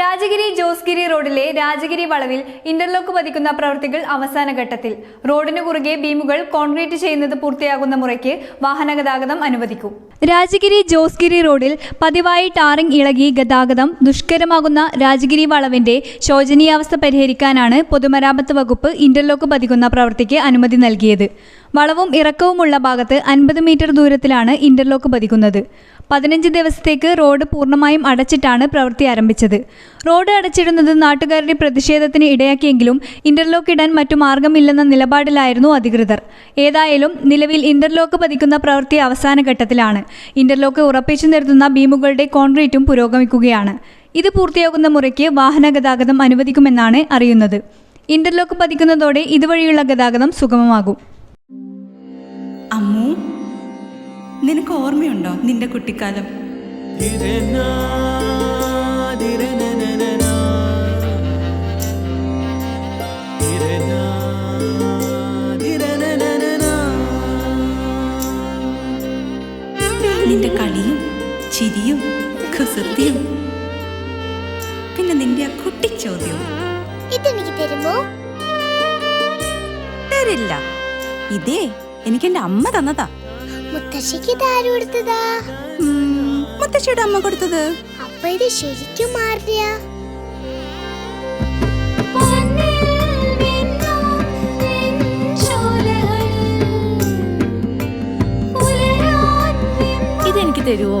രാജഗിരി ജോസ്ഗിരി റോഡിലെ രാജഗിരി വളവിൽ ഇന്റർലോക്ക് പതിക്കുന്ന പ്രവൃത്തികൾ അവസാന ഘട്ടത്തിൽ. റോഡിന് കുറുകെ ബീമുകൾ കോൺക്രീറ്റ് ചെയ്യുന്നത് പൂർത്തിയാകുന്ന മുറയ്ക്ക് വാഹനഗതാഗതം അനുവദിക്കും. രാജഗിരി ജോസ്ഗിരി റോഡിൽ പതിവായി ടാറിംഗ് ഇളകി ഗതാഗതം ദുഷ്കരമാകുന്ന രാജഗിരി വളവിന്റെ ശോചനീയാവസ്ഥ പരിഹരിക്കാനാണ് പൊതുമരാമത്ത് വകുപ്പ് ഇന്റർലോക്ക് പതിക്കുന്ന പ്രവൃത്തിക്ക് അനുമതി നൽകിയത്. വളവും ഇറക്കവുമുള്ള ഭാഗത്ത് അൻപത് മീറ്റർ ദൂരത്തിലാണ് ഇന്റർലോക്ക് പതിക്കുന്നത്. പതിനഞ്ച് ദിവസത്തേക്ക് റോഡ് പൂർണമായും അടച്ചിട്ടാണ് പ്രവൃത്തി ആരംഭിച്ചത്. റോഡ് അടച്ചിടുന്നത് നാട്ടുകാരുടെ പ്രതിഷേധത്തിന് ഇടയാക്കിയെങ്കിലും ഇന്റർലോക്ക് ഇടാൻ മറ്റു മാർഗമില്ലെന്ന നിലപാടിലായിരുന്നു അധികൃതർ. ഏതായാലും നിലവിൽ ഇന്റർലോക്ക് പതിക്കുന്ന പ്രവൃത്തി അവസാന ഘട്ടത്തിലാണ്. ഇന്റർലോക്ക് ഉറപ്പിച്ചു നിർത്തുന്ന ബീമുകളുടെ കോൺക്രീറ്റും പുരോഗമിക്കുകയാണ്. ഇത് പൂർത്തിയാകുന്ന മുറയ്ക്ക് വാഹന ഗതാഗതം അനുവദിക്കുമെന്നാണ് അറിയുന്നത്. ഇന്റർലോക്ക് പതിക്കുന്നതോടെ ഇതുവഴിയുള്ള ഗതാഗതം സുഗമമാകും. അമ്മു നിനക്ക് ഓർമ്മയുണ്ടോ നിന്റെ കുട്ടിക്കാലം? നിന്റെ കളിയും ചിരിയും കുസൃതിയും പിന്നെ നിന്റെ ആ കുട്ടിച്ചോദ്യവും ഇതെനിക്ക് തരുമോ? തരില്ല. ഇതേ എനിക്ക് എന്റെ അമ്മ തന്നതാ. മുത്തശ്ശിക്ക് കൊടുത്തതാ? മുത്തശ്ശിയുടെ അമ്മ കൊടുത്തത്. അപ്പൊ ഇത് ശരിക്കും മാറിയ ഇതെനിക്ക് തരുവോ?